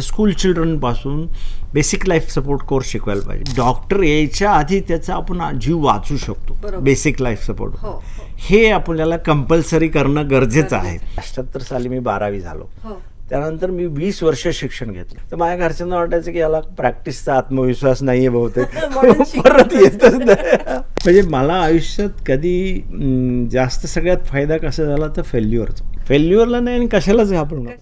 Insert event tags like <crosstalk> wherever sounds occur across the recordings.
School चिल्ड्रनपासून basic life support course शिकवायला पाहिजे. डॉक्टर यायच्या आधी त्याचा आपण जीव वाचू शकतो. बेसिक लाईफ सपोर्ट हो, हो. हे आपल्याला कंपल्सरी करणं गरजेचं आहे. अठ्याहत्तर साली मी बारावी झालो. हो. त्यानंतर मी वीस वर्ष शिक्षण घेतलं. तर माझ्या घरच्यांना वाटायचं की याला प्रॅक्टिसचा आत्मविश्वास नाहीये बहुतेक. <laughs> म्हणून <laughs> शिकत परत येतच नाही. म्हणजे मला आयुष्यात कधी जास्त सगळ्यात फायदा कसा झाला तर फेल्युअरचा फेल्युअरला नाही आणि कशालाच घाबरणार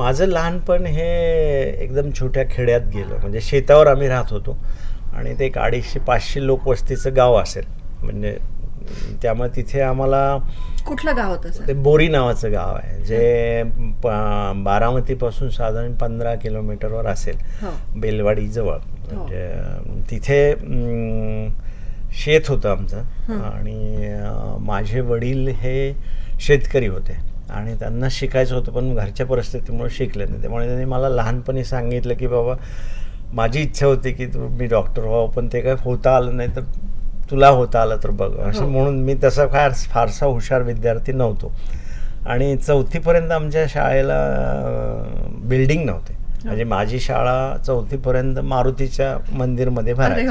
माझं लहानपण हे एकदम छोट्या खेड्यात गेलं. म्हणजे शेतावर आम्ही राहत होतो. आणि ते एक अडीचशे पाचशे लोकवस्तीचं गाव असेल. म्हणजे त्यामुळे तिथे आम्हाला कुठलं गाव होतं सर? ते बोरी नावाचं गाव आहे. जे बारामतीपासून साधारण पंधरा किलोमीटरवर असेल. हो. बेलवाडी जवळ. म्हणजे तिथे शेत होतं आमचं. आणि माझे वडील हे शेतकरी होते. आणि त्यांना शिकायचं होतं पण घरच्या परिस्थितीमुळे शिकले नाही. त्यामुळे त्यांनी मला लहानपणी सांगितलं की बाबा माझी इच्छा होती की तू मी डॉक्टर व्हावं पण ते काय होता आलं नाही तर तुला होता आलं तर बघ. असं हो. म्हणून मी तसा फार फारसा हुशार विद्यार्थी नव्हतो. आणि चौथीपर्यंत आमच्या शाळेला बिल्डिंग नव्हते. म्हणजे माझी शाळा चौथीपर्यंत मारुतीच्या मंदिरमध्ये भरायची.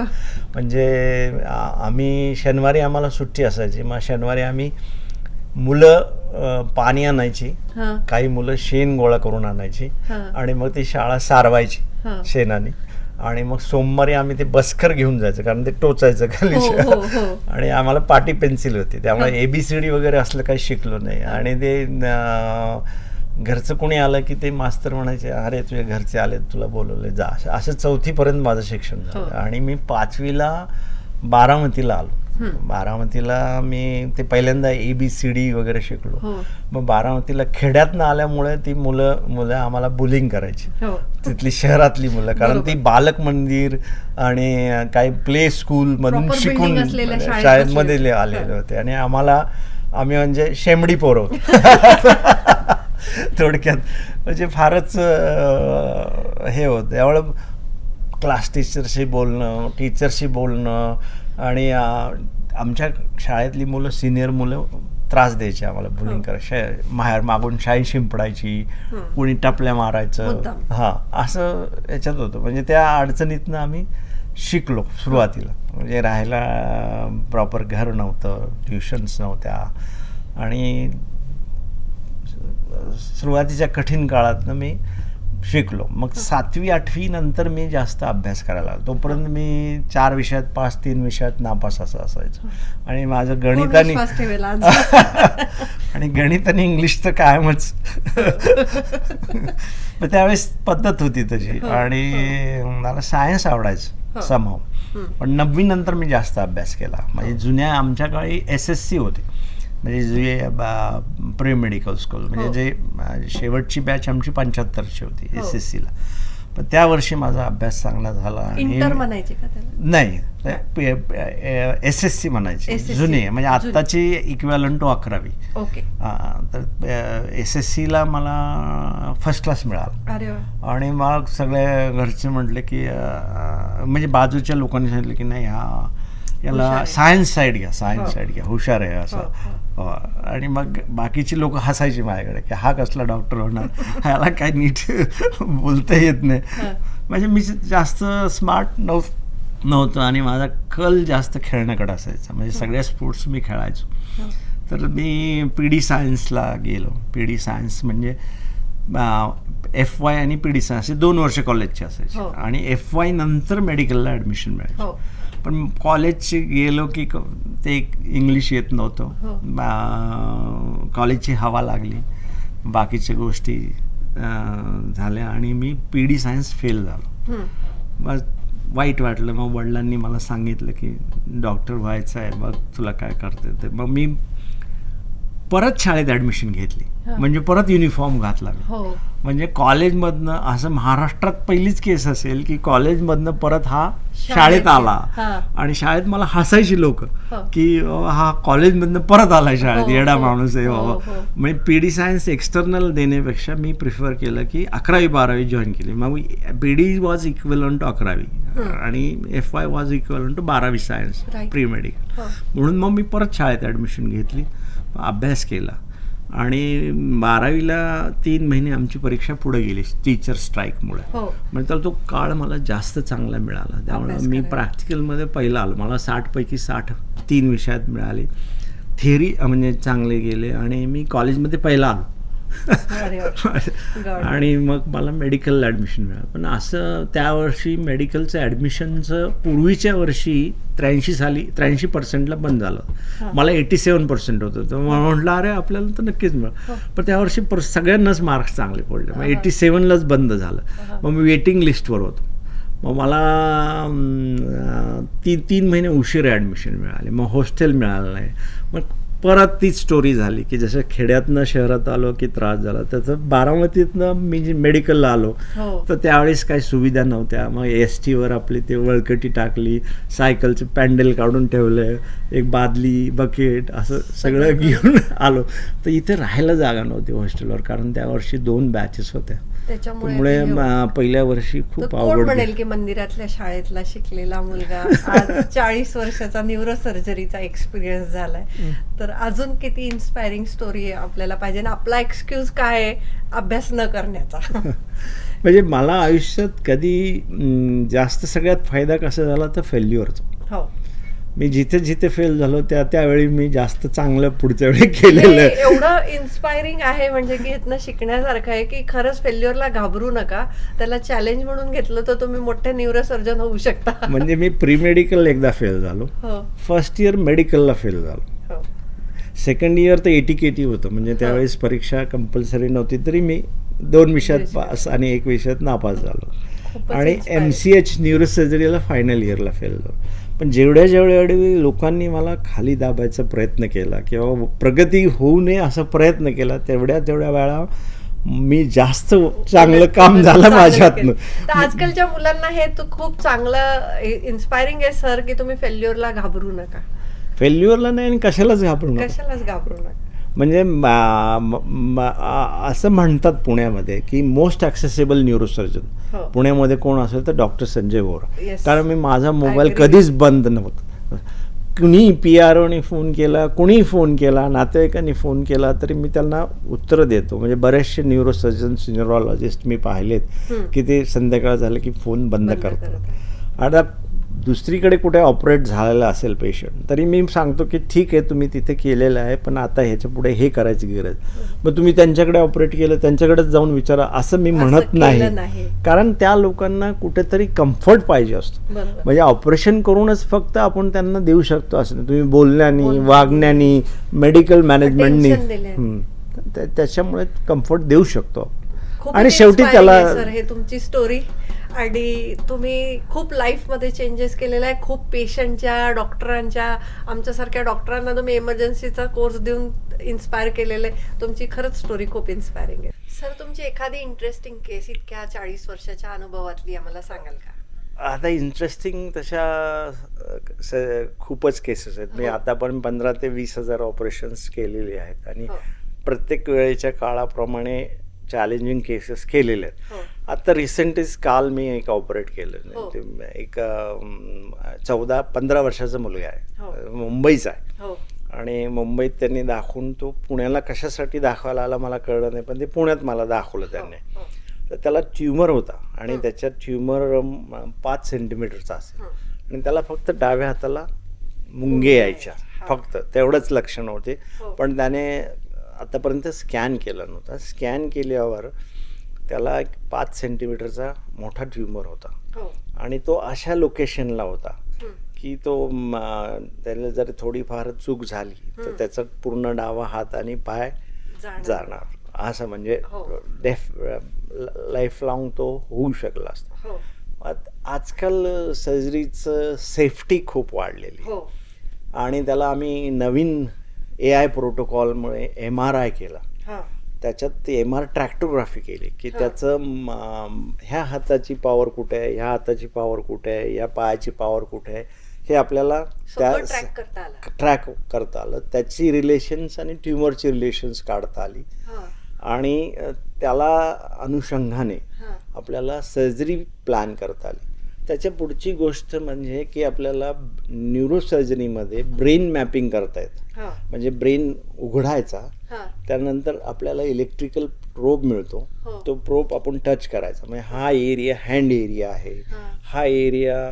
म्हणजे आम्ही शनिवारी आम्हाला सुट्टी असायची. मग शनिवारी आम्ही मुलं पाणी आणायची हा. काही मुलं शेण गोळा करून आणायची हा. आणि मग ती शाळा सारवायची हा. शेणाने. आणि मग सोमवारी आम्ही ते बसकर घेऊन जायचं कारण ते टोचायचं खाली हो, हो, हो. आणि आम्हाला पाटी पेन्सिल होती त्यामुळे एबीसीडी वगैरे असलं काही शिकलो नाही. आणि ते घरचं कोणी आलं की ते मास्तर म्हणायचे अरे तुझे घरचे आले तुला बोलवले जा. असं- चौथीपर्यंत माझं शिक्षण झालं. आणि मी पाचवीला बारामतीला आलो. बारामतीला मी ते पहिल्यांदा ए बी सी डी वगैरे शिकलो. हो. मग बारामतीला खेड्यातनं आल्यामुळे ती मुलं मुलं आम्हाला बुलिंग करायची. हो. तिथली शहरातली मुलं. कारण. ती बालक मंदिर आणि काही प्ले स्कूल मधून शिकून शाळेत शाळेमध्ये. आलेले होते. आणि आम्हाला आम्ही म्हणजे शेमडी पोरं <laughs> थोडक्यात. म्हणजे फारच हे होतं. त्यामुळं क्लास टीचरशी बोलणं टीचरशी बोलणं आणि आमच्या शाळेतली मुलं सिनियर मुलं त्रास द्यायची आम्हाला बुलिंग हो. करायची बाहेर मागून शाई शिंपडायची. कोणी टपल्या मारायचं. हां असं याच्यात होतं म्हणजे त्या अडचणीतनं आम्ही शिकलो सुरुवातीला म्हणजे राहायला प्रॉपर घर नव्हतं ट्युशन्स नव्हत्या आणि सुरुवातीच्या कठीण काळातनं मी शिकलो. मग सातवी आठवी नंतर मी जास्त अभ्यास करायला लागलो. तोपर्यंत मी चार विषयात पास तीन विषयात नापास असं असायचं. आणि माझं गणित आणि? <laughs> आणि गणित आणि इंग्लिश तर कायमच. <laughs> मग त्यावेळेस पद्धत होती तशी. हो, आणि मला सायन्स हो. आवडायचं समाव हं. पण नववी नंतर मी जास्त अभ्यास केला. म्हणजे जुन्या आमच्या काळी एस एस सी होते. म्हणजे जे प्री मेडिकल स्कूल म्हणजे हो. जे शेवटची बॅच आमची पंच्याहत्तरची होती हो. एस एस सीला पण त्या वर्षी माझा अभ्यास चांगला झाला त्याला नाही एस एस सी म्हणायची. जुनी म्हणजे. आत्ताची इक्वॅलंट टू अकरावी ओके हा, तर एस एस सीला मला फर्स्ट क्लास मिळाला आणि मग सगळे घरचे म्हटले की म्हणजे बाजूच्या लोकांनी सांगितलं की नाही हा याला. सायन्स साईड घ्या हो. सायन्स साईड घ्या हुशार आहे असं हो, हो. आणि मग बाकीची लोक हसायची माझ्याकडे की हा कसला डॉक्टर होणार? ह्याला काय नीट बोलता येत नाही. हा. म्हणजे मी जास्त स्मार्ट नव्ह नव्हतं आणि माझा कल जास्त खेळण्याकडे असायचा. म्हणजे सगळ्या स्पोर्ट्स मी खेळायचो. हो. तर मी पी डी सायन्सला गेलो. पी डी सायन्स म्हणजे एफ वाय आणि पी डी सायन्स हे दोन वर्ष कॉलेजचे असायचे. हो. आणि एफ वाय नंतर मेडिकलला ॲडमिशन मिळायचं. हो. पण कॉलेजचे गेलो की ते एक इंग्लिश येत हो. नव्हतं बा- कॉलेजची हवा लागली. बाकीच्या गोष्टी झाल्या आणि मी पी डी सायन्स फेल झालो. मग वाईट वाटलं. मग वडिलांनी मला सांगितलं की डॉक्टर व्हायचं आहे. मग तुला काय करते ते मग मी परत शाळेत ॲडमिशन घेतली. म्हणजे परत युनिफॉर्म घातला मी. हो. म्हणजे कॉलेजमधनं असं महाराष्ट्रात पहिलीच केस असेल की कॉलेजमधनं परत हा शाळेत आला. आणि शाळेत मला हसायची लोक हो. की हा कॉलेजमधनं परत आलाय शाळेत. हो, येडा. माणूस आहे बाबा. म्हणजे पी डी सायन्स एक्सटर्नल देण्यापेक्षा मी प्रिफर केलं की अकरावी बारावी जॉईन केली. मग P D was equivalent to अकरावी. आणि F Y was equivalent to बारावी सायन्स. प्री मेडिकल म्हणून मग मी परत शाळेत ॲडमिशन घेतली. अभ्यास केला. आणि बारावीला तीन महिने आमची परीक्षा पुढे गेली टीचर स्ट्राईकमुळे हो. म्हणजे तर तो काळ मला जास्त चांगला मिळाला. त्यामुळे मी. प्रॅक्टिकलमध्ये पहिला आलो. मला साठपैकी साठ तीन विषयात मिळाले. थेअरी म्हणजे चांगले गेले. आणि मी कॉलेजमध्ये पहिला आलो. <laughs> आणि मग मला मेडिकल ॲडमिशन मिळालं. पण असं त्या वर्षी मेडिकलचं ॲडमिशनचं पूर्वीच्या वर्षी त्र्याऐंशी साली त्र्याऐंशी पर्सेंटला बंद झालं. मला एटी सेवन पर्सेंट होतं. तर मला म्हटलं अरे आपल्याला तर नक्कीच मिळेल. पण त्या वर्षी पर सगळ्यांनाच मार्क्स चांगले पडले. मग एटी सेवनलाच बंद झालं. मग मी वेटिंग लिस्टवर होतो. मग मला तीन तीन महिने उशीर ॲडमिशन मिळाले. मग हॉस्टेल मिळालं नाही. मग परत तीच स्टोरी झाली की जसं खेड्यातनं शहरात आलो की त्रास झाला. त्याचं बारामतीतनं मी जे मेडिकलला आलो हो. तर त्यावेळेस काही सुविधा नव्हत्या. मग एस टीवर आपली ते वळकटी टाकली सायकलचे पॅन्डल काढून ठेवले एक बादली बकेट असं सगळं <laughs> घेऊन आलो. तर इथे राहायला जागा नव्हती हॉस्टेलवर कारण त्या वर्षी दोन बॅचेस होत्या. त्याच्यामुळे पहिल्या वर्षी खूप आवड म्हणेल की मंदिरातल्या शाळेतला शिकलेला मुलगा? आज <laughs> चाळीस वर्षाचा न्यूरो सर्जरीचा एक्सपिरियन्स झालाय तर अजून किती इन्स्पायरिंग स्टोरी आपल्याला पाहिजे? आणि आपला एक्सक्यूज काय आहे? अभ्यास न करण्याचा. <laughs> म्हणजे मला आयुष्यात कधी जास्त सगळ्यात फायदा कसा झाला तर फेल्युअरचा हो. मी जिथे जिथे फेल झालो त्या त्यावेळी मी जास्त चांगलं पुढच्या वेळी <laughs> केलेलं. हे आहे एवढं इन्स्पायरिंग आहे म्हणजे की इथनं शिकण्यासारखं आहे की खरंच फेल्युअरला घाबरू नका. त्याला चॅलेंज म्हणून घेतलं तर तुम्ही मोठे न्यूरो सर्जन होऊ शकता. <laughs> म्हणजे मी प्री मेडिकल एकदा फेल झालो. हो. फर्स्ट इयर मेडिकलला फेल झालो. हो. सेकंड इयर तर एटी के टी होतं. म्हणजे त्यावेळेस परीक्षा कंपल्सरी नव्हती तरी मी दोन विषयात. पास आणि एक विषयात नापास झालो. आणि. एम सी एच न्यूरोसर्जरीला फायनल इयरला फेल झालो. पण जेवढ्या जेवढ्या वेळी लोकांनी मला खाली दाबायचा प्रयत्न केला किंवा प्रगती होऊ नये असा प्रयत्न केला तेवढ्या तेवढ्या वेळा मी जास्त चांगलं काम झालं माझ्यातनं. तर आजकालच्या मुलांना हे तो खूप चांगलं इन्स्पायरिंग आहे सर की तुम्ही फेल्युअरला घाबरू नका. फेल्युअरला नाही आणि कशालाच घाबरू नका. कशालाच घाबरू नका. म्हणजे असं म्हणतात पुण्यामध्ये की मोस्ट ॲक्सेसिबल न्यूरोसर्जन. पुण्यामध्ये कोण असेल तर डॉक्टर संजय बोरा. कारण मी माझा मोबाईल. कधीच बंद नव्हता कुणी पी आर ओने फोन केला कुणी फोन केला नातेवाईकांनी फोन केला तरी मी त्यांना उत्तर देतो म्हणजे बरेचसे न्यूरोसर्जन्स न्यूरोलॉजिस्ट मी पाहिलेत. की ते संध्याकाळ झालं की फोन बंद करतात. आता दुसरीकडे कुठे ऑपरेट झालेला असेल पेशंट तरी मी सांगतो की ठीक आहे तुम्ही तिथे केलेलं आहे पण आता ह्याच्या पुढे हे करायची गरज. मग तुम्ही त्यांच्याकडे ऑपरेट केलं त्यांच्याकडेच जाऊन विचारा असं मी म्हणत नाही. कारण त्या लोकांना कुठेतरी कम्फर्ट पाहिजे असतो. म्हणजे ऑपरेशन करूनच फक्त आपण त्यांना देऊ शकतो असं नाही. तुम्ही बोलण्यानी. वागण्यानी मेडिकल मॅनेजमेंटनी त्याच्यामुळे कम्फर्ट देऊ शकतो आणि शेवटी त्याला हे तुमची स्टोरी आणि तुम्ही खूप लाईफमध्ये चेंजेस केलेला आहे. खूप पेशंटच्या डॉक्टरांच्या आमच्यासारख्या डॉक्टरांना तुम्ही इमर्जन्सीचा कोर्स देऊन इन्स्पायर केलेलं. आहे तुमची खरंच स्टोरी खूप इन्स्पायरिंग आहे. सर तुमची एखादी इंटरेस्टिंग केस इतक्या चाळीस वर्षाच्या अनुभवातली आम्हाला सांगाल का? आता इंटरेस्टिंग तशा खूपच केसेस आहेत. मी हो. आतापर्यंत पंधरा ते वीस हजार ऑपरेशन्स केलेली आहेत. आणि हो. प्रत्येक वेळेच्या काळाप्रमाणे चॅलेंजिंग केसेस केलेले आहेत हो आता रिसेंटलीच काल मी एक ऑपरेट केलं हो. ते एक चौदा पंधरा वर्षाचा मुलगा हो. आहे मुंबईचा आहे हो आणि मुंबईत त्यांनी दाखवून तो पुण्याला कशासाठी दाखवायला आला मला कळलं नाही पण ते पुण्यात मला दाखवलं त्यांनी हो, तर त्याला ट्युमर होता आणि हं. त्याच्यात ट्युमर पाच सेंटीमीटरचा असेल हो. आणि त्याला फक्त डाव्या हाताला मुंगे यायच्या हा. फक्त तेवढंच लक्षण होते हो. पण त्याने आतापर्यंत स्कॅन केला नव्हता स्कॅन केल्यावर त्याला एक पाच सेंटीमीटरचा मोठा ट्युमर होता हो आणि तो अशा लोकेशनला होता. की तो त्याला जर थोडीफार चूक झाली तर. त्याचा पूर्ण डावा हात आणि पाय जाणार. असं म्हणजे हो. डेफ लाईफ लॉंग तो होऊ शकला असता हो आजकाल सर्जरीचं सेफ्टी खूप वाढलेली आणि त्याला आम्ही नवीन ए आय प्रोटोकॉलमुळे एम आर आय केला. त्याच्यात एम आर ट्रॅक्टोग्राफी केली की त्याचं ह्या हाताची पॉवर कुठे आहे ह्या हाताची पॉवर कुठे आहे या पायाची पॉवर कुठे आहे हे आपल्याला सगळं ट्रॅक करता आलं. ट्रॅक करता आलं. त्याची रिलेशन्स आणि ट्युमरची रिलेशन्स काढता आली. आणि त्याला अनुषंगाने आपल्याला सर्जरी प्लॅन करता आली. त्याच्या पुढची गोष्ट म्हणजे की आपल्याला न्यूरोसर्जरीमध्ये ब्रेन मॅपिंग करता येतं. हा. म्हणजे ब्रेन उघडायचा त्यानंतर आपल्याला इलेक्ट्रिकल प्रोब मिळतो. हो. तो प्रोब आपण टच करायचा. म्हणजे हा एरिया हँड एरिया आहे. हा. एरिया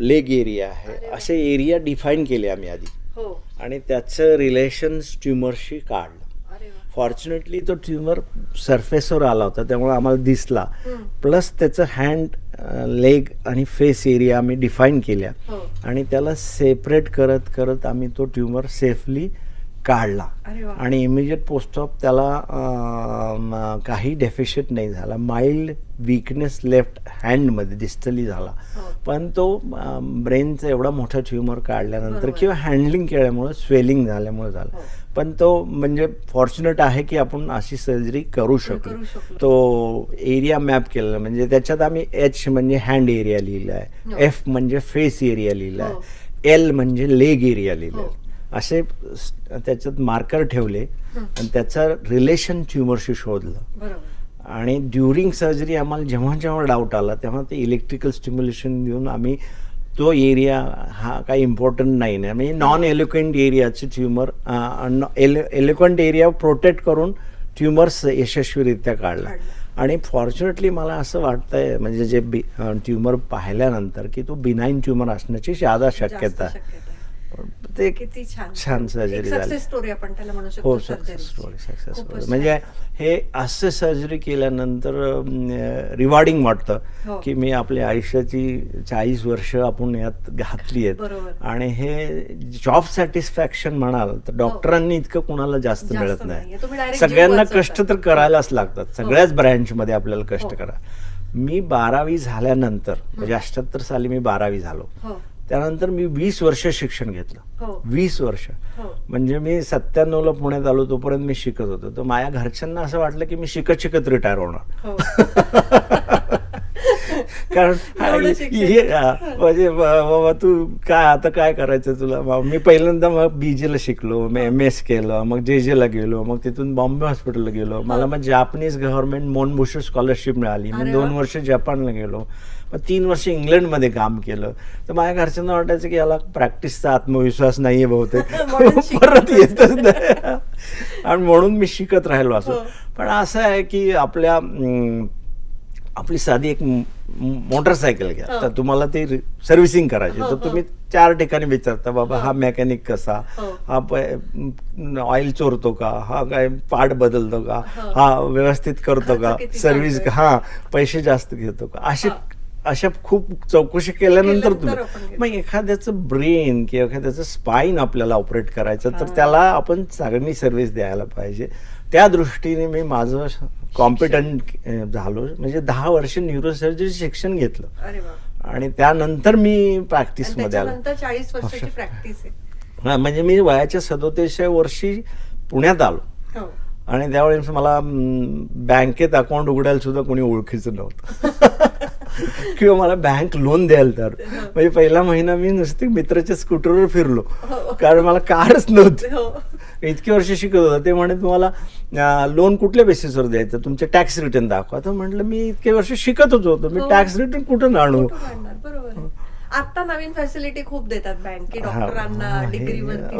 लेग एरिया आहे. असे एरिया डिफाईन केले आम्ही आधी. हो. आणि त्याचं रिलेशन्स ट्युमरशी काढलं. फॉर्च्युनेटली तो ट्युमर सरफेसवर आला होता. त्यामुळे आम्हाला दिसला. प्लस त्याचं हँड लेग आणि फेस एरिया आम्ही डिफाईन केल्या. हो. आणि त्याला सेपरेट करत करत आम्ही तो ट्युमर सेफली काढला आणि इमिजिएट पोस्ट ऑफ त्याला काही डेफिशिट नाही झाला माइल्ड वीकनेस लेफ्ट हँडमध्ये डिस्टली झाला हो पण तो ब्रेनचा एवढा मोठा ट्युमर काढल्यानंतर. किंवा हँडलिंग केल्यामुळे स्वेलिंग झाल्यामुळे झालं हो. पण तो म्हणजे फॉर्च्युनेट आहे की आपण अशी सर्जरी करू शकलो. तो एरिया मॅप केलेला म्हणजे त्याच्यात आम्ही एच म्हणजे हँड एरिया लिहिला. आहे एफ म्हणजे फेस एरिया लिहिला. आहे एल म्हणजे लेग एरिया लिहिला. आहे असे त्याच्यात मार्कर ठेवले. आणि त्याचं रिलेशन ट्युमरशी शोधलं आणि ड्युरिंग सर्जरी आम्हाला जेव्हा जेव्हा डाऊट आला तेव्हा ते इलेक्ट्रिकल स्टिम्युलेशन देऊन आम्ही तो एरिया हा काही इम्पॉर्टंट नाही ना म्हणजे नॉन एलिक्वेंट एरियाचे ट्युमर एलिक्वेंट एरिया प्रोटेक्ट करून ट्युमर्स यशस्वीरित्या काढला. आणि फॉर्च्युनेटली मला असं वाटतंय म्हणजे जे बी ट्युमर पाहिल्यानंतर की तो बिनाईन ट्युमर असण्याची आहे शक्यता आहे. ते किती छान. छान सर्जरी झाली. सक्सेस स्टोरी आपण त्याला म्हणू शकतो हो सक्सेस. Story success story. म्हणजे हे असं सर्जरी केल्यानंतर रिवॉर्डिंग वाटतं हो. की मी आपल्या आयुष्याची चाळीस वर्ष आपण यात घातली आहेत. आणि हे जॉब सॅटिस्फॅक्शन म्हणाल तर डॉक्टरांनी इतकं कुणाला जास्त मिळत नाही. सगळ्यांना कष्ट. तर करायलाच लागतात. सगळ्याच ब्रँचमध्ये आपल्याला कष्ट हो. करा. मी बारावी झाल्यानंतर म्हणजे अठ्याहत्तर साली मी बारावी झालो. हो. त्यानंतर मी वीस वर्ष शिक्षण घेतलं. हो. वीस वर्ष. हो. म्हणजे मी सत्त्याण्णवला पुण्यात आलो तोपर्यंत मी शिकत होतो. तर माझ्या घरच्यांना असं वाटलं की मी शिकत शिकत रिटायर होणार. हो. <laughs> कारण. हे, म्हणजे ब- बाबा तू काय आता काय करायचं तुला? मी पहिल्यांदा मग बीजेला शिकलो मग एम एस केलं मग जे जेला गेलो मग तिथून बॉम्बे हॉस्पिटलला गेलो. मला मग जापनीज गव्हर्नमेंट मोनबुशर स्कॉलरशिप मिळाली. मी दोन. वर्ष जपानला गेलो. मग तीन वर्ष इंग्लंडमध्ये काम केलं तर माझ्या घरच्यांना वाटायचं की याला प्रॅक्टिसचा आत्मविश्वास नाहीये बहुतेक <laughs> म्हणून शिकत <laughs> परत येतच नाही आणि म्हणून मी शिकत राहिलो असं हो. पण असं आहे की आपल्या आपली साधी एक मोटरसायकल घ्या हो. तर तुम्हाला ती सर्व्हिसिंग करायची हो, तर. तुम्ही चार ठिकाणी विचारता बाबा हा मेकॅनिक कसा हो. ऑइल चोरतो का हा काय पार्ट बदलतो का हो. व्यवस्थित करतो का सर्व्हिस? हा पैसे जास्त घेतो का असे. अशा खूप चौकशी केल्यानंतर तुम्ही. मग एखाद्याचं ब्रेन किंवा एखाद्याचं स्पाईन आपल्याला ऑपरेट करायचं तर. त्याला आपण चांगली सर्व्हिस द्यायला पाहिजे. त्या दृष्टीने मी माझं कॉम्पिटंट झालो. म्हणजे दहा वर्ष न्यूरोसर्जरी शिक्षण घेतलं. आणि त्यानंतर मी प्रॅक्टिसमध्ये आलो. चाळीस वर्षाची. प्रॅक्टिस हा, म्हणजे मी वयाच्या सदोतीसशे वर्षी पुण्यात आलो. हो. आणि त्यावेळेस मला बँकेत अकाउंट उघडायला सुद्धा कोणी ओळखीचं नव्हतं. <laughs> किंवा मला बँक लोन द्यायला तर. म्हणजे पहिला महिना मी नुसती मित्राच्या स्कूटरवर फिरलो. हो. कारण मला कारच नव्हती. हो. इतकी वर्ष शिकत होता. ते म्हणे तुम्हाला लोन कुठल्या बेसिसवर द्यायचं? तुमचे टॅक्स रिटर्न दाखवा. तर म्हटलं मी इतके वर्ष शिकतच होतो. मी हो. टॅक्स रिटर्न कुठून आणू. आता नवीन फॅसिलिटी खूप देतात बँक डॉक्टरांना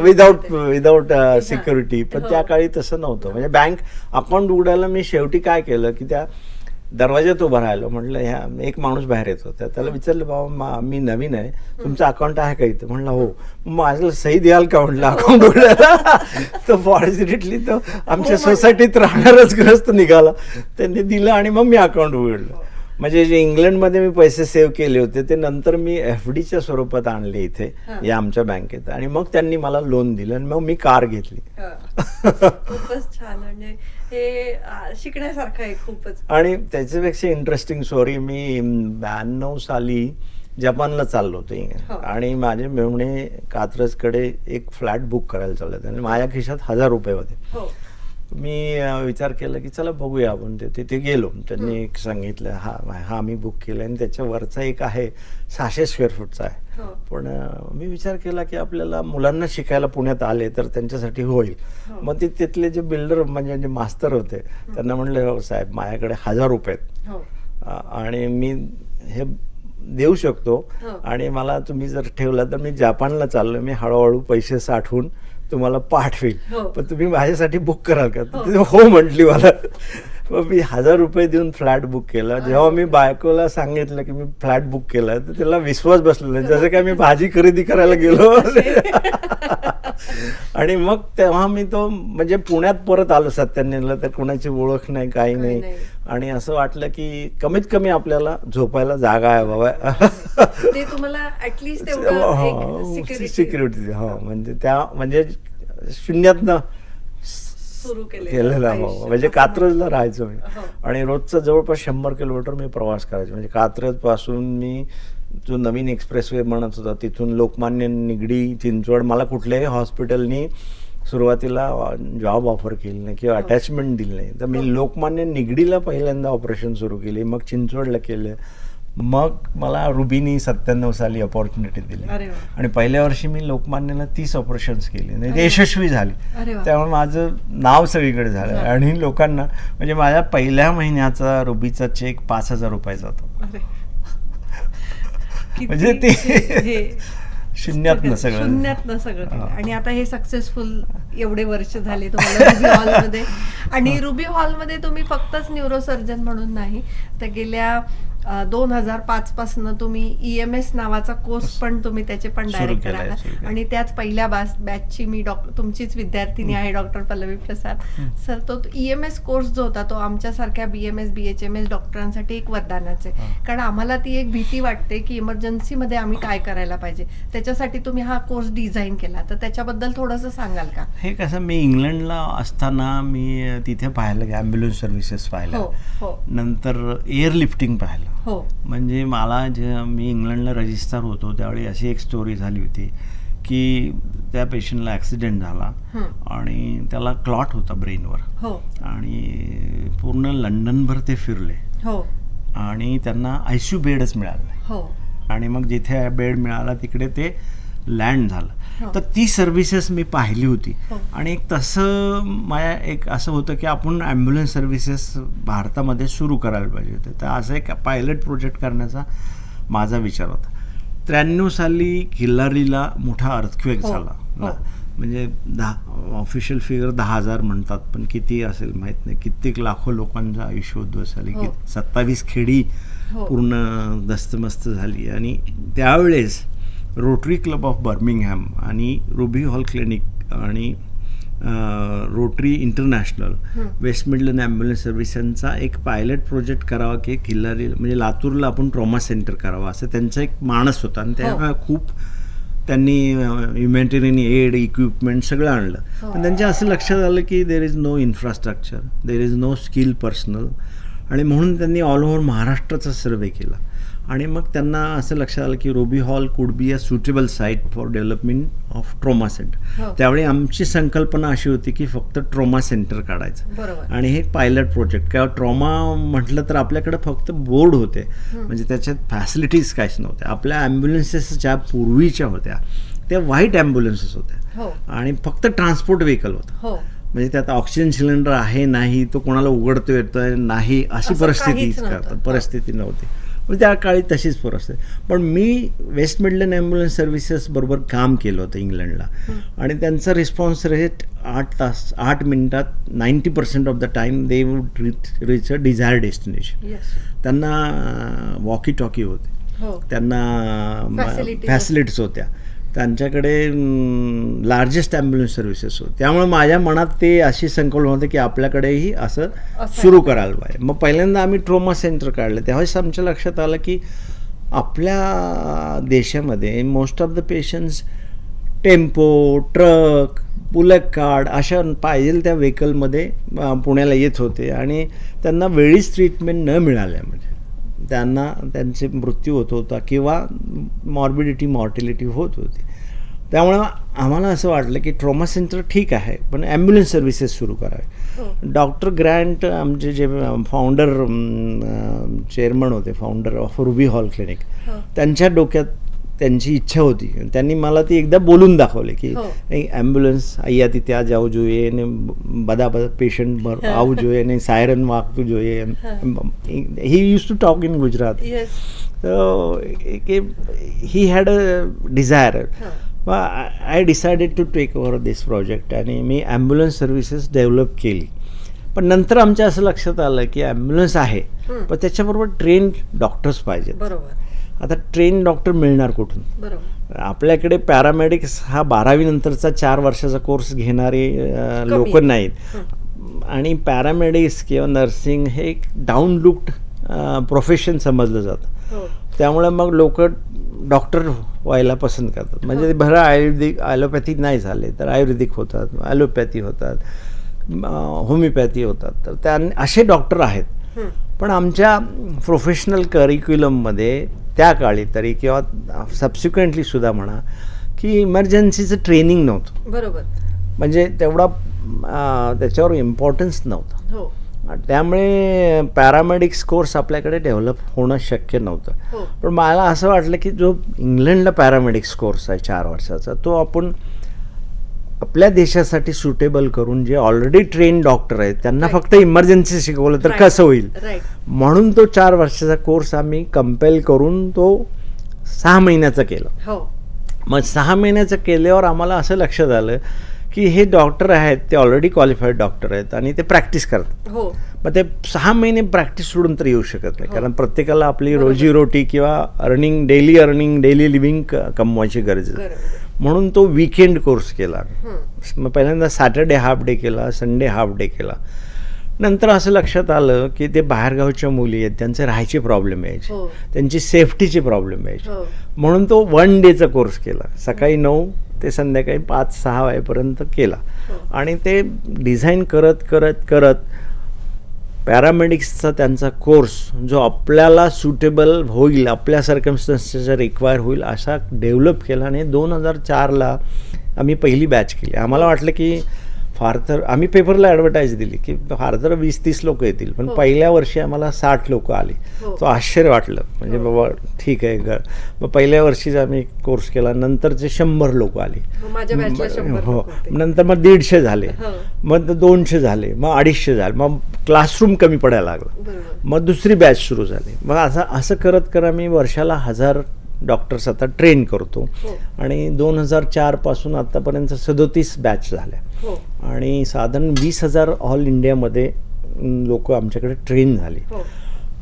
विदाउट विदाउट सिक्युरिटी पण हो. त्या काळी तसं नव्हतं. म्हणजे बँक अकाउंट उघडायला मी शेवटी काय केलं की त्या दरवाज्यात उभं राहिलो. म्हटलं ह्या एक माणूस बाहेर येत होता. त्याला विचारलं बाबा मा- मी नवीन आहे. तुमचं अकाउंट आहे का इथं? म्हणलं हो. माझ्याला सही द्याल का म्हटलं अकाउंट उघडायला? <laughs> तर फॉर्च्युनेटली तो आमच्या सोसायटीत राहणारच ग्रस्त निघाला. त्यांनी दिलं आणि मग मी अकाउंट उघडलं. म्हणजे जे इंग्लंडमध्ये मी पैसे सेव्ह केले होते ते नंतर मी एफ डीच्या स्वरूपात आणले इथे. या आमच्या बँकेत. आणि मग त्यांनी मला लोन दिलं आणि मग मी कार घेतली. <laughs> खूपच छान. हे शिकण्यासारखं आहे खूपच. आणि त्याच्यापेक्षा इंटरेस्टिंग स्टोरी मी ब्याण्णव साली जपानला चाललो हो. होतो आणि माझे मेवणे कात्रजकडे एक फ्लॅट बुक करायला चालले होते. आणि माझ्या खिशात हजार रुपये होते. हो. मी विचार केला की चला बघूया आपण. ते तिथे गेलो. त्यांनी एक सांगितलं हा हा मी बुक केलं आणि त्याच्यावरचा एक आहे सहाशे स्क्वेअर फूटचा आहे. हो. पण मी विचार केला की आपल्याला मुलांना शिकायला पुण्यात आले तर त्यांच्यासाठी होईल. हो. मग ते तिथले जे बिल्डर म्हणजे जे मास्तर होते त्यांना म्हणले हो साहेब माझ्याकडे हजार रुपये आणि मी हे देऊ शकतो. आणि मला तुम्ही जर ठेवला तर मी जपानला चाललो मी हळूहळू पैसे साठवून तुम्हाला पाठवेल हो. पण तुम्ही माझ्यासाठी बुक कराल का हो. हो म्हटली मला मग मी हजार रुपये देऊन फ्लॅट बुक केला. जेव्हा मी बायकोला सांगितलं की मी फ्लॅट बुक केला तर त्याला विश्वास बसलेला नाही. जसं काय मी भाजी खरेदी करायला गेलो. आणि मग तेव्हा मी तो म्हणजे पुण्यात परत आलो सत्यान्नला तर कोणाची ओळख नाही काही नाही. आणि असं वाटलं की कमीत कमी आपल्याला झोपायला जागा आहे बाबा. ते तुम्हाला ऍटलीस्ट तेवढं एक सिक्युरिटी सिक्युरिटी हो. म्हणजे त्या म्हणजे शून्यातनं सुरू केलेलं हो आयुष्य. म्हणजे कात्रजला राहायचो मी हो. आणि रोजचा जवळपास शंभर किलोमीटर मी प्रवास करायचो म्हणजे कात्रजपासून मी जो नवीन एक्सप्रेसवे म्हणत होता तिथून लोकमान्य निगडी चिंचवड मला कुठल्याही हॉस्पिटलनी सुरुवातीला जॉब ऑफर केली नाही किंवा हो. अटॅचमेंट दिली नाही तर हो. मी लोकमान्य निगडीला पहिल्यांदा ऑपरेशन सुरू केली मग चिंचवडला केलं मग मला रुबीनी सत्त्याण्णव साली अपॉर्च्युनिटी दिली. आणि पहिल्या वर्षी मी लोकमान्यला तीस ऑपरेशन्स केली वा. यशस्वी झाली. त्यामुळे माझं नाव सगळीकडे झालं. आणि लोकांना म्हणजे माझ्या पहिल्या महिन्याचा रुबीचा चेक पाच हजार रुपयाचा होता म्हणजे ते हे शून्यातनं सगळं शून्यातनं सगळं केलं. हा. आणि आता हे सक्सेसफुल एवढे वर्ष झाले तुम्हाला रुबी हॉलमध्ये आणि रुबी हॉलमध्ये तुम्ही फक्तच न्यूरोसर्जन म्हणून नाही तर गेल्या दोन हजार पाच पासन तुम्ही ई एम एस नावाचा कोर्स पण तुम्ही त्याचे पण डायरेक्टर आहात. आणि त्याच पहिल्या बॅच बॅचची मी डॉक्टर तुमचीच विद्यार्थिनी आहे डॉक्टर पल्लवी प्रसाद. सर तो ई एम एस कोर्स जो होता तो आमच्यासारख्या B M S B H M S डॉक्टरांसाठी एक वरदानाच आहे. हा. कारण आम्हाला ती एक भीती वाटते की इमर्जन्सीमध्ये आम्ही काय करायला पाहिजे. त्याच्यासाठी तुम्ही हा कोर्स डिझाईन केला. तर त्याच्याबद्दल थोडंसं सांगाल का? हे कसं मी इंग्लंडला असताना मी तिथे पाहिलं की ॲम्ब्युलन्स सर्व्हिसेस हो पाहिलं हो. नंतर एअर लिफ्टिंग पाहिलं. हो. म्हणजे मला जे मी इंग्लंडला रजिस्टर होतो त्यावेळी अशी एक स्टोरी झाली होती की त्या पेशंटला ॲक्सिडेंट झाला. आणि त्याला क्लॉट होता ब्रेनवर हो. आणि पूर्ण लंडनभर ते फिरले. हो. आणि त्यांना आय सी यू बेडच मिळाला हो. आणि मग जिथे बेड मिळाला तिकडे ते लँड झालं हो. तर ती सर्व्हिसेस मी पाहिली होती हो. आणि एक तसं माझ्या एक असं होतं की आपण ॲम्ब्युलन्स सर्व्हिसेस भारतामध्ये सुरू करायला पाहिजे होते तर असं एक पायलट प्रोजेक्ट करण्याचा माझा विचार होता त्र्याण्णव साली खिल्लारीला मोठा अर्थक्वेक हो. झाला म्हणजे दहा ऑफिशियल फिगर दहा हजार म्हणतात पण किती असेल माहीत नाही कित्येक लाखो लोकांचं आयुष्य उद्ध्वस्त झाली. की सत्तावीस खेडी. पूर्ण दस्तमस्त झाली आणि त्यावेळेस रोटरी क्लब ऑफ बर्मिंगहॅम आणि रुबी हॉल क्लिनिक आणि रोटरी इंटरनॅशनल हं. वेस्ट मिडलंड ॲम्ब्युलन्स सर्व्हिस यांचा एक पायलट प्रोजेक्ट करावा की किल्लारी म्हणजे लातूरला आपण ट्रॉमा सेंटर करावा असं त्यांचा एक मानस होता आणि त्या हो. खूप त्यांनी ह्युमॅनिटेरियन एड इक्विपमेंट सगळं आणलं हो. पण त्यांच्या असं लक्षात आलं की there is no infrastructure there is no skill personal आणि म्हणून त्यांनी ऑल ओव्हर महाराष्ट्राचा सर्वे केला. आणि मग त्यांना असं लक्षात आलं की Ruby Hall could be a suitable site for development of trauma centre. त्यावेळी आमची संकल्पना अशी होती की फक्त ट्रोमा सेंटर काढायचं. आणि हे पायलट प्रोजेक्ट किंवा ट्रॉमा म्हटलं तर आपल्याकडे फक्त बोर्ड होते. म्हणजे त्याच्यात फॅसिलिटीज काहीच नव्हत्या. आपल्या ॲम्ब्युलन्सेस ज्या पूर्वीच्या होत्या त्या व्हाईट ॲम्ब्युलन्सेस होत्या. हो. आणि फक्त ट्रान्सपोर्ट व्हेकल होतं. हो. म्हणजे त्यात ऑक्सिजन सिलेंडर आहे नाही तो कोणाला उघडतो येतोय नाही अशी परिस्थिती. करतात. परिस्थिती नव्हती. म्हणजे त्या काळी तशीच परिस्थिती पण मी वेस्ट मिडलंड ॲम्ब्युलन्स सर्व्हिसेस बरोबर काम केलं होतं इंग्लंडला. आणि त्यांचा रिस्पॉन्स रेट आठ तास आठ मिनिटात ninety percent of the time they would reach reach a desire destination. त्यांना वॉकी टॉकी होते. हो. त्यांना फॅसिलिटीज होत्या. त्यांच्याकडे लार्जेस्ट ॲम्ब्युलन्स सर्व्हिसेस होते. त्यामुळे माझ्या मनात ते अशी संकल्पना होती की आपल्याकडेही असं सुरू करायला पाहिजे. मग पहिल्यांदा आम्ही ट्रोमा सेंटर काढलं. त्यावेळेस आमच्या लक्षात आलं की आपल्या देशामध्ये most of the patients tempo truck bullet card अशा पाहिजे त्या व्हेकलमध्ये पुण्याला येत होते. आणि त्यांना वेळीच ट्रीटमेंट न मिळाल्यामुळे. त्यांना त्यांचे मृत्यू होत होता किंवा मॉर्बिडिटी मॉर्टिलिटी होत होती त्यामुळं आम्हाला असं वाटलं की ट्रॉमा सेंटर ठीक आहे पण ॲम्ब्युलन्स सर्व्हिसेस सुरू करावे हो. डॉक्टर ग्रँट आमचे जे फाउंडर चेअरमन होते founder of Ruby Hall Clinic हो. त्यांच्या डोक्यात त्यांची इच्छा होती त्यांनी मला ती एकदा बोलून दाखवले की हो. नहीं एम्ब्युलन्स અહીંયા થી ત્યાં જવું જોઈએ ને બધા બધા પેશન્ટ આવવું જોઈએ ને સાયરન વાગતું જોઈએ he used to talk in Gujarat yes તો કે ही हॅड अ डिझायर हां. I decided to take over this project आणि मी ॲम्ब्युलन्स सर्व्हिसेस डेव्हलप केली पण नंतर आमच्या असं लक्षात आलं की ॲम्ब्युलन्स आहे हं. पण त्याच्याबरोबर ट्रेन डॉक्टर्स पाहिजेत बरोबर आता ट्रेन डॉक्टर मिळणार कुठून? आपल्याकडे पॅरामेडिक्स हा बारावी नंतरचा चार वर्षाचा कोर्स घेणारे लोक. नाहीत. आणि पॅरामेडिक्स किंवा नर्सिंग हे एक डाऊन लुक्ड प्रोफेशन समजलं जातं. हो. त्यामुळे मग लोक डॉक्टर व्हायला पसंत करतात. म्हणजे ते भरं आयुर्वेदिक ॲलोपॅथी नाही झाले तर आयुर्वेदिक होतात ॲलोपॅथी होतात होमिओपॅथी होतात. तर त्या असे डॉक्टर आहेत. पण आमच्या प्रोफेशनल करिक्युलममध्ये त्या काळी तरी किंवा सबसिक्वेंटली सुद्धा म्हणा की इमर्जन्सीचं ट्रेनिंग नव्हतं. बरोबर. म्हणजे तेवढा त्याच्यावर इम्पॉर्टन्स नव्हतं. हो. त्यामुळे पॅरामेडिक्स कोर्स आपल्याकडे डेव्हलप होणं शक्य नव्हतं. हो. पण मला असं वाटलं की जो इंग्लंडला पॅरामेडिक्स कोर्स आहे चार वर्षाचा तो आपण आपल्या देशासाठी सुटेबल करून जे ऑलरेडी ट्रेन डॉक्टर आहेत त्यांना Right. फक्त इमर्जन्सी शिकवलं तर Right. कसं होईल? म्हणून तो चार वर्षाचा कोर्स आम्ही कंपेल करून तो सहा महिन्याचा केला. हो. मग सहा महिन्याचं केल्यावर आम्हाला असं लक्षात आलं की हे डॉक्टर आहेत ते ऑलरेडी क्वालिफाईड डॉक्टर आहेत आणि ते प्रॅक्टिस करतात. हो. मग ते सहा महिने प्रॅक्टिस सोडून तर येऊ शकत नाही. हो. कारण प्रत्येकाला आपली. रोजीरोटी किंवा earning daily earning daily living कमवायची गरज आहे. म्हणून तो वीकेंड कोर्स केला. मग पहिल्यांदा सॅटर्डे हाफ डे केला संडे हाफ डे केला. नंतर असं लक्षात आलं की ते बाहेरगावच्या मुली आहेत त्यांचे राहायचे प्रॉब्लेम यायचे. हो. त्यांची सेफ्टीचे प्रॉब्लेम यायचे. म्हणून तो वन डेचा कोर्स केला. सकाळी नऊ ते संध्याकाळी पाच सहा वाजेपर्यंत केला. हो. आणि ते डिझाईन करत करत करत पॅरामेडिक्सचा त्यांचा कोर्स जो आपल्याला सुटेबल होईल आपल्या सर्कमस्टन्सेसचा रिक्वायर होईल असा डेव्हलप केला आणि दोन हजार चारला आम्ही पहिली बॅच केली. आम्हाला वाटलं की फार तर आम्ही पेपरला ॲडव्हर्टाईज दिली की फार तर वीस तीस लोक येतील पण हो. पहिल्या वर्षी आम्हाला साठ लोक आली. हो. तो आश्चर्य वाटलं. म्हणजे हो. बाबा ठीक आहे ग मग पहिल्या वर्षीच आम्ही कोर्स केला. नंतरचे शंभर लोक आले. हो. नंतर मग दीडशे झाले. मग दोनशे झाले. मग अडीचशे झाले. मग क्लासरूम कमी पडायला लागलं. मग दुसरी बॅच सुरू झाली. मग असं असं करत करत मी वर्षाला हजार डॉक्टर्स आता ट्रेन करतो. हो. आणि दोन हजार चारपासून आत्तापर्यंत सदोतीस बॅच झाल्या. हो. आणि साधारण वीस हजार ऑल इंडियामध्ये लोक आमच्याकडे ट्रेन झाली. हो.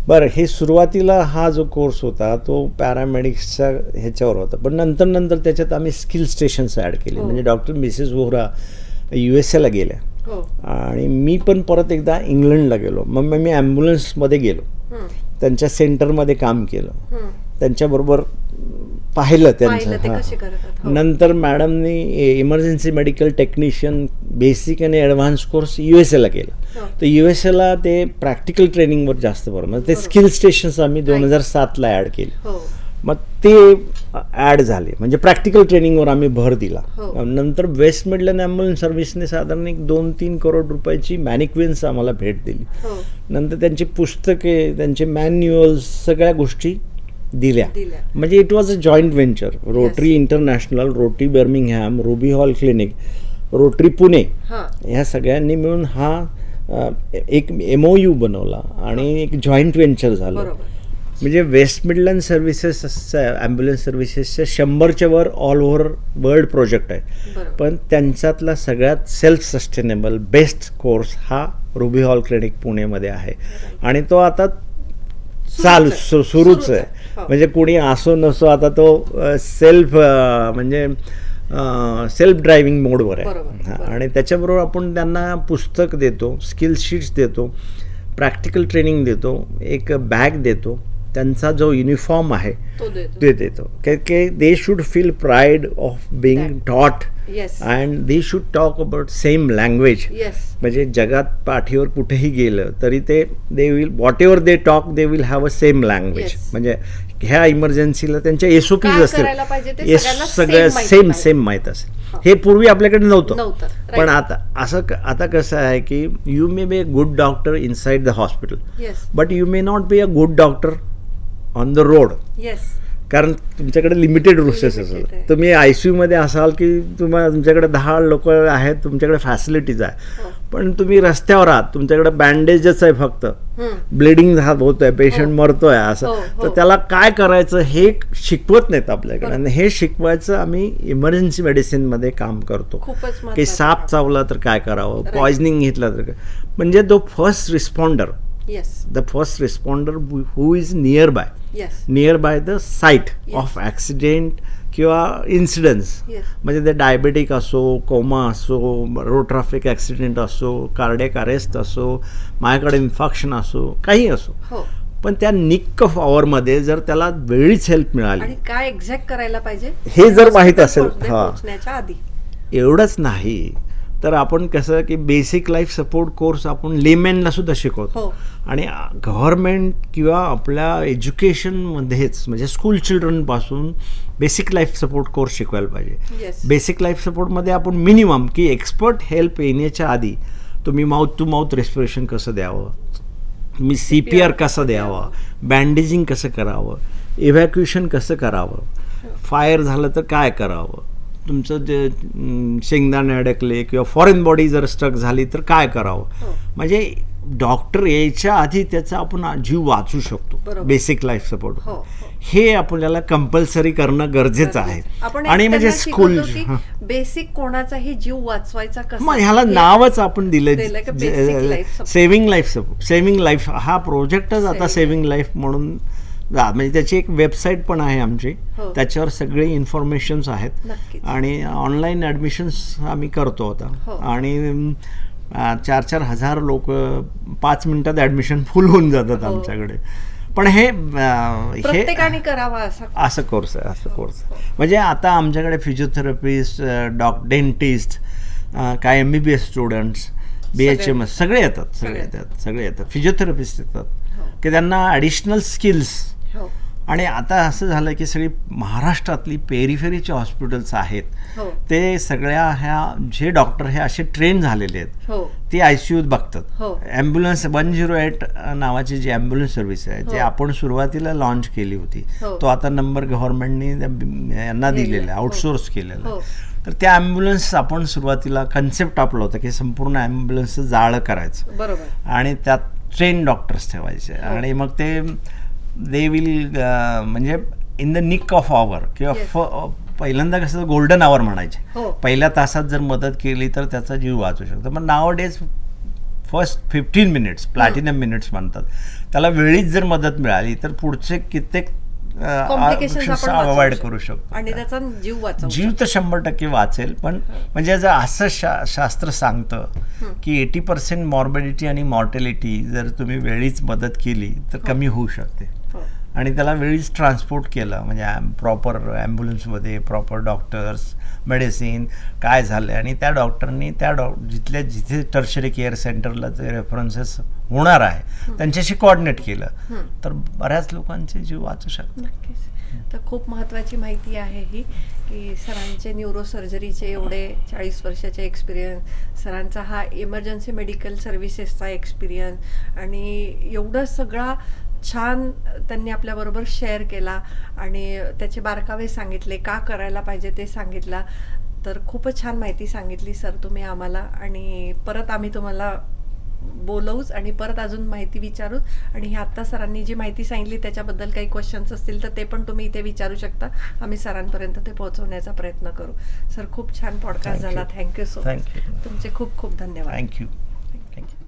बरं हे सुरुवातीला हा जो कोर्स होता तो पॅरामेडिक्सच्या ह्याच्यावर होता. पण नंतर नंतर त्याच्यात आम्ही स्किल स्टेशन्स ॲड केले. म्हणजे doctor Mrs Vohra U S एला गेल्या. आणि मी पण परत एकदा इंग्लंडला गेलो. मग मग मी ॲम्ब्युलन्समध्ये गेलो. त्यांच्या सेंटरमध्ये काम केलं. त्यांच्याबरोबर पाहिलं त्यांचं हां. नंतर मॅडमनी इमर्जन्सी मेडिकल टेक्निशियन बेसिक आणि ॲडव्हान्स कोर्स यू एस एला केला. तर यू एस एला ते प्रॅक्टिकल ट्रेनिंगवर जास्त भर म्हणजे ते. स्किल स्टेशन्स आम्ही दोन. हजार सातला ॲड केले हो मग ते ॲड झाले म्हणजे प्रॅक्टिकल ट्रेनिंगवर आम्ही भर दिला हो. नंतर वेस्ट मिडलंड ॲम्ब्युलन्स सर्व्हिसने साधारण एक दोन तीन करोड रुपयाची मॅनिक्विन्स आम्हाला भेट दिली नंतर त्यांची पुस्तके त्यांचे मॅन्युअल्स सगळ्या गोष्टी दिल्या. म्हणजे it was a joint venture Rotary International Rotary Birmingham Ruby Hall Clinic Rotary Pune ह्या सगळ्यांनी मिळून हा एक एम ओ यू बनवला आणि एक जॉईंट व्हेंचर झालं. म्हणजे वेस्ट मिडलंड सर्व्हिसेस ॲम्ब्युलन्स सर्व्हिसेसच्या शंभरच्या वर ऑल ओव्हर वर्ल्ड प्रोजेक्ट आहे. बरोबर. पण त्यांच्यातला सगळ्यात सेल्फ सस्टेनेबल बेस्ट कोर्स हा रुबी हॉल क्लिनिक पुणेमध्ये आहे. आणि तो आता चालू सुरूच आहे. म्हणजे कुणी असो नसो आता तो सेल्फ म्हणजे सेल्फ ड्रायव्हिंग मोडवर आहे. हा. आणि त्याच्याबरोबर आपण त्यांना पुस्तक देतो स्किल शीट्स देतो प्रॅक्टिकल ट्रेनिंग देतो एक बॅग देतो. त्यांचा जो युनिफॉर्म आहे तो देतो. की they should feel pride of being. Taught and they should talk about same language म्हणजे जगात पाठीवर कुठेही गेलं तरी ते they will whatever they talk they will have a same language. म्हणजे ह्या इमर्जन्सीला त्यांच्या एसओपी असतील. करायला पाहिजे ते सगळ्यांना सगळं same माहिती सेम. सेम माहीत असेल. हे. पूर्वी आपल्याकडे नव्हतं. पण आता असं आता कसं आहे की you may be a good doctor inside the hospital but you may not be a good doctor on the road कारण तुमच्याकडे लिमिटेड रिसोर्सेस. असतात तुम्ही आय सी यूमध्ये असाल की तुम्हाला तुमच्याकडे दहा लोक आहेत तुमच्याकडे फॅसिलिटीज आहे. हो. पण तुम्ही रस्त्यावर आहात तुमच्याकडे बँडेजच आहे फक्त. ब्लिडिंग होत आहे पेशंट. मरतोय असं. हो, तर हो. त्याला काय करायचं हे शिकवत नाहीत आपल्याकडे. आणि हे शिकवायचं आम्ही इमर्जन्सी मेडिसिनमध्ये काम करतो. की साप. चावला तर काय करावं. पॉइझनिंग घेतलं तर म्हणजे तो first responder the first responder who is nearby nearby the site. Of accident किंवा इन्सिडन्स. म्हणजे ते डायबेटिक असो कोमा असो रोड ट्रॅफिक ॲक्सिडेंट असो कार्डियक अरेस्ट असो माझ्याकडे इन्फेक्शन असो काही असो. हो. पण त्या निक ऑफ आवरमध्ये जर त्याला वेळीच हेल्प मिळाली. काय एक्झॅक्ट करायला पाहिजे? हे जर माहीत असेल, हा. एवढंच नाही. तर आपण कसं की बेसिक लाईफ सपोर्ट कोर्स आपण लेमॅनला सुद्धा शिकवतो. हो. आणि गव्हर्मेंट किंवा आपल्या एज्युकेशनमध्येच म्हणजे स्कूल चिल्ड्रनपासून बेसिक लाईफ सपोर्ट कोर्स शिकवायला पाहिजे. बेसिक लाईफ सपोर्टमध्ये आपण मिनिमम की एक्सपर्ट हेल्प येण्याच्या आधी तुम्ही माउथ टू माउथ रेस्पिरेशन कसं द्यावं? तुम्ही सी पी आर कसं द्यावं? बँडेजिंग कसं करावं? इव्हॅक्युएशन कसं करावं? फायर झालं तर काय करावं? तुमचं जे शेंगदाणे अडकले किंवा फॉरेन बॉडी जर स्ट्रक झाली तर काय करावं? हो. म्हणजे डॉक्टर यायच्या आधी त्याचा आपण जीव वाचू शकतो. बेसिक लाईफ सपोर्ट हो हो. हे आपल्याला कंपल्सरी करणं गरजेचं आहे. आणि म्हणजे स्कूल बेसिक कोणाचाही जीव वाचवायचा मग ह्याला नावच आपण दिलं. Saving life support saving life हा प्रोजेक्टच आता सेव्हिंग लाईफ म्हणून म्हणजे त्याची एक वेबसाईट पण आहे आमची. हो. त्याच्यावर सगळे इन्फॉर्मेशन्स आहेत. आणि ऑनलाईन ॲडमिशन्स आम्ही करतो हो. आता आणि अं, चार चार हजार लोक पाच मिनिटात ॲडमिशन फुल होऊन जातात हो. आमच्याकडे. पण हे हे असा कोर्स आहे असं कोर्स म्हणजे आता आमच्याकडे फिजिओथेरपिस्ट डॉक डेंटिस्ट काय M B B S students B H M S सगळे येतात सगळे. येतात सगळे येतात. फिजिओथेरपिस्ट येतात. हो. की त्यांना ॲडिशनल स्किल्स हो आणि आता असं झालं की सगळी महाराष्ट्रातली पेरिफेरीचे हॉस्पिटल्स आहेत हो ते सगळ्या ह्या जे डॉक्टर हे असे ट्रेन झालेले आहेत हो ते आय सी यूत बघतात हो. ॲम्ब्युलन्स वन झिरो एट नावाची जी ॲम्ब्युलन्स सर्व्हिस आहे जे हो. आपण सुरुवातीला लॉन्च केली होती हो. तो आता नंबर गव्हर्नमेंटने यांना दिलेला. आहे हो. आउटसोर्स केलेला हो. तर त्या ॲम्ब्युलन्स आपण सुरुवातीला कन्सेप्ट आपला होता की संपूर्ण ॲम्ब्युलन्सचं जाळं करायचं आणि त्यात ट्रेन डॉक्टर्स ठेवायचे हो. आणि मग ते दे विल म्हणजे in the nick of hour किंवा. फ- पहिल्यांदा कसं गोल्डन आवर म्हणायचे. हो. पहिल्या तासात जर मदत केली तर त्याचा जीव वाचू शकतो. पण nowadays first fifteen minutes platinum minutes म्हणतात. त्याला वेळीच जर मदत मिळाली तर पुढचे कित्येक अवॉइड. करू शकतो. आणि त्याचा जीव जीव तर शंभर टक्के वाचेल पण म्हणजे जर असं शा शास्त्र सांगतं की एटी पर्सेंट मॉर्बिडिटी आणि मॉर्टॅलिटी जर तुम्ही वेळीच मदत केली तर कमी होऊ शकते. हो. आणि त्याला वेळीच ट्रान्सपोर्ट केलं. म्हणजे प्रॉपर ॲम्ब्युलन्समध्ये प्रॉपर डॉक्टर्स मेडिसिन काय झालं आणि त्या डॉक्टरनी त्या डॉ जिथल्या जिथे टर्शरी केअर सेंटरला जे रेफरन्सेस होणार आहे त्यांच्याशी कोऑर्डिनेट केलं. तर बऱ्याच लोकांचे जीव वाचू शकतात. नक्कीच. तर खूप महत्त्वाची माहिती आहे ही की सरांचे न्यूरोसर्जरीचे एवढे चाळीस वर्षाचे एक्सपिरियन्स सरांचा हा इमर्जन्सी मेडिकल सर्व्हिसेसचा एक्सपिरियन्स आणि एवढं सगळा छान त्यांनी आपल्याबरोबर शेअर केला आणि त्याचे बारकावे सांगितले का करायला पाहिजे ते सांगितलं. तर खूपच छान माहिती सांगितली सर तुम्ही आम्हाला आणि परत आम्ही तुम्हाला बोलवूच आणि परत अजून माहिती विचारूच. आणि ही आत्ता सरांनी जी माहिती सांगितली त्याच्याबद्दल काही क्वेश्चन्स असतील तर ते पण तुम्ही इथे विचारू शकता. आम्ही सरांपर्यंत ते पोहोचवण्याचा प्रयत्न करू. सर खूप छान पॉडकास्ट झाला. Thank you so much. तुमचे खूप खूप धन्यवाद. Thank you thank you